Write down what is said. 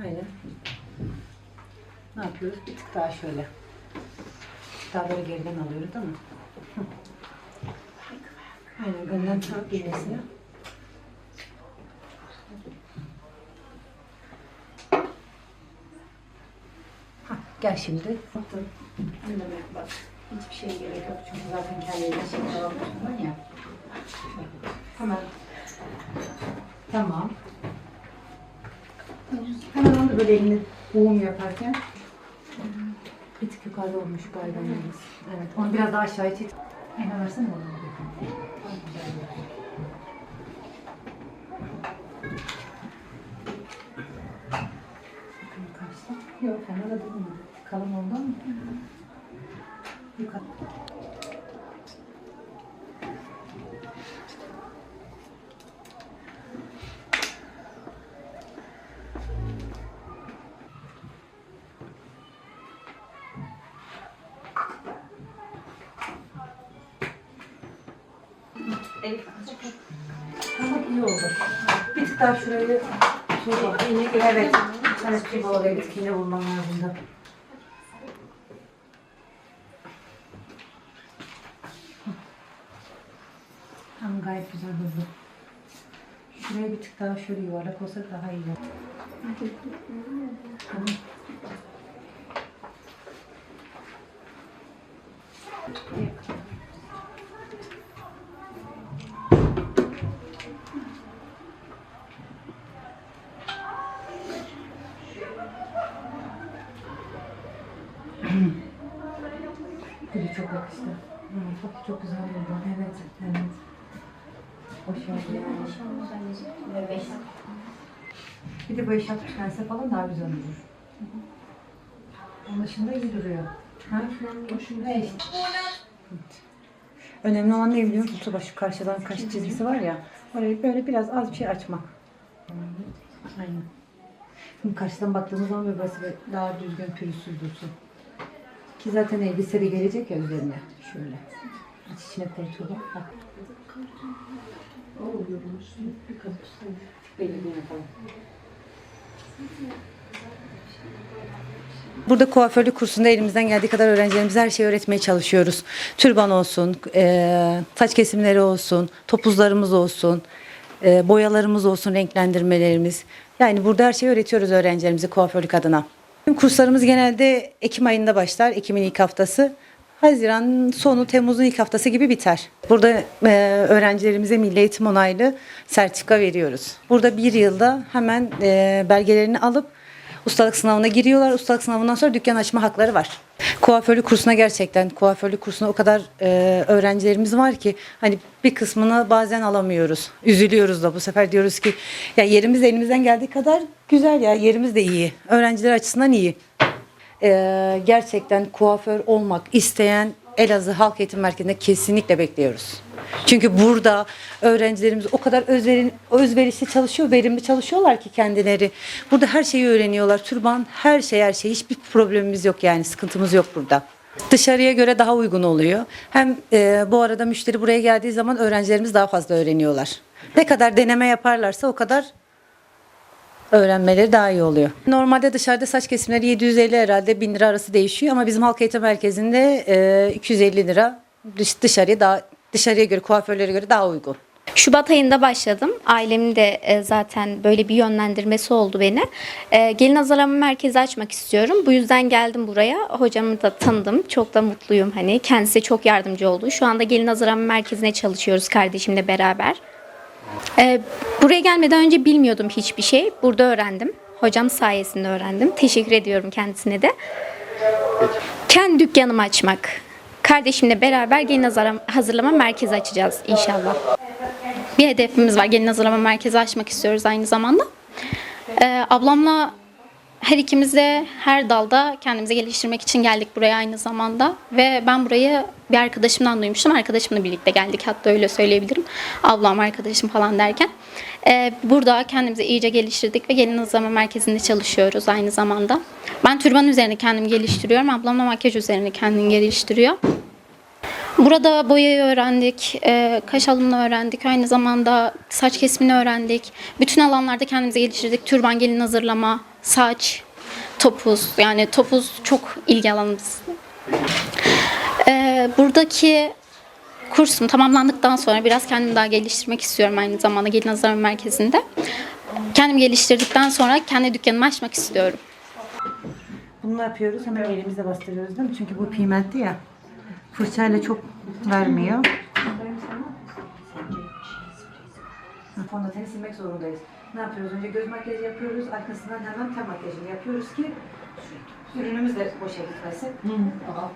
Aynen. Ne yapıyoruz? Bir tık daha şöyle. Daha böyle geriden alıyoruz değil mi? Aynen önden tam iğnesini. Hah, Gel şimdi. Demek bak. Hiçbir şeye gerek yok çünkü zaten kendine şey almışsın ya. Hemen. Tamam. Hemen onu böyle elini boğum yaparken bir tık yukarıda olmuş galiba yalnız. Evet. Onu biraz daha aşağıya çek. Aynen versene onu. Yok fena da mi? Kalın oldu ama. Yukarı. Ama iyi oldu. Bir tık daha şurayı tuğba. Evet. Hani oraya bir tık iğne bulmam lazım da. Tamam gayet güzel hızlı. Şuraya bir tık daha şöyle yuvarlak olsa daha iyi olur. Tamam. Gülü çok yakıştı. Hı, çok çok güzel oldu. Evet, evet. Hoş oldu yani. Bir de bu eşya tükense falan daha güzel olur. Onun dışında iyi duruyor. Ha? Ne işte. Önemli olan ne biliyor musun? Şu karşıdan kaş çizgisi var ya. Orayı böyle biraz az bir şey açmak. Aynen. Şimdi karşıdan baktığımız zaman böyle burası daha düzgün pürüzsüz dursun. Ki zaten elbise de gelecek ya üzerine. Şöyle. Aç içine Tuba. Bak. Burada kuaförlük kursunda elimizden geldiği kadar öğrencilerimize her şeyi öğretmeye çalışıyoruz. Türban olsun, eee, saç kesimleri olsun, topuzlarımız olsun, eee, boyalarımız olsun, renklendirmelerimiz. Yani burada her şeyi öğretiyoruz öğrencilerimize kuaförlük adına. Kurslarımız genelde Ekim ayında başlar, Ekim'in ilk haftası. Haziran sonu, Temmuz'un ilk haftası gibi biter. Burada eee, öğrencilerimize milli eğitim onaylı sertifika veriyoruz. Burada bir yılda hemen eee, belgelerini alıp Ustalık sınavına giriyorlar. Ustalık sınavından sonra dükkan açma hakları var. Kuaförlük kursuna gerçekten kuaförlük kursuna o kadar e, öğrencilerimiz var ki hani bir kısmını bazen alamıyoruz. Üzülüyoruz da bu sefer diyoruz ki ya yerimiz elimizden geldiği kadar güzel ya yerimiz de iyi. Öğrenciler açısından iyi. E, gerçekten kuaför olmak isteyen Elazığ Halk Eğitim Merkezi'nde kesinlikle bekliyoruz. Çünkü burada öğrencilerimiz o kadar özverin, özverişli çalışıyor, verimli çalışıyorlar ki kendileri. Burada her şeyi öğreniyorlar. Türban her şey her şey. Hiçbir problemimiz yok yani sıkıntımız yok burada. Dışarıya göre daha uygun oluyor. Hem e, bu arada müşteri buraya geldiği zaman öğrencilerimiz daha fazla öğreniyorlar. Ne kadar deneme yaparlarsa o kadar öğrenmeleri daha iyi oluyor. Normalde dışarıda saç kesimleri 750 herhalde 1000 lira arası değişiyor ama bizim halk eğitim merkezinde e, 250 lira dış, dışarıya daha dışarıya göre kuaförlere göre daha uygun. Şubat ayında başladım. Ailemin de e, zaten böyle bir yönlendirmesi oldu beni. E, Gelin hazırlama merkezi açmak istiyorum. Bu yüzden geldim buraya. Hocamı da tanıdım. Çok da mutluyum hani. Kendisi çok yardımcı oldu. Şu anda gelin hazırlama merkezine çalışıyoruz kardeşimle beraber. E, buraya gelmeden önce bilmiyordum hiçbir şey. Burada öğrendim. Hocam sayesinde öğrendim. Teşekkür ediyorum kendisine de. Kendi dükkanımı açmak. Kardeşimle beraber gelin hazırlama merkezi açacağız inşallah. Bir hedefimiz var. Gelin hazırlama merkezi açmak istiyoruz aynı zamanda. Ee, ablamla her ikimiz de her dalda kendimizi geliştirmek için geldik buraya aynı zamanda. Ve ben burayı bir arkadaşımdan duymuştum. Arkadaşımla birlikte geldik hatta öyle söyleyebilirim. Ablam, arkadaşım falan derken. Ee, burada kendimizi iyice geliştirdik ve gelin hazırlama merkezinde çalışıyoruz aynı zamanda. Ben türban üzerine kendimi geliştiriyorum. Ablam da makyaj üzerine kendini geliştiriyor. Burada boyayı öğrendik, e, kaş alımını öğrendik, aynı zamanda saç kesimini öğrendik. Bütün alanlarda kendimizi geliştirdik. Türban gelin hazırlama, saç, topuz. Yani topuz çok ilgi alanımız. E, buradaki kursum tamamlandıktan sonra biraz kendimi daha geliştirmek istiyorum aynı zamanda gelin hazırlama merkezinde. Kendimi geliştirdikten sonra kendi dükkanımı açmak istiyorum. Bunu yapıyoruz. Hemen elimizle bastırıyoruz değil mi? Çünkü bu pigmentli ya. Fırçayla çok vermiyor. Fondöteni silmek zorundayız. Ne yapıyoruz? Önce göz makyajı yapıyoruz. Arkasından hemen ten makyajını yapıyoruz ki ürünümüz de boşa gitmesin.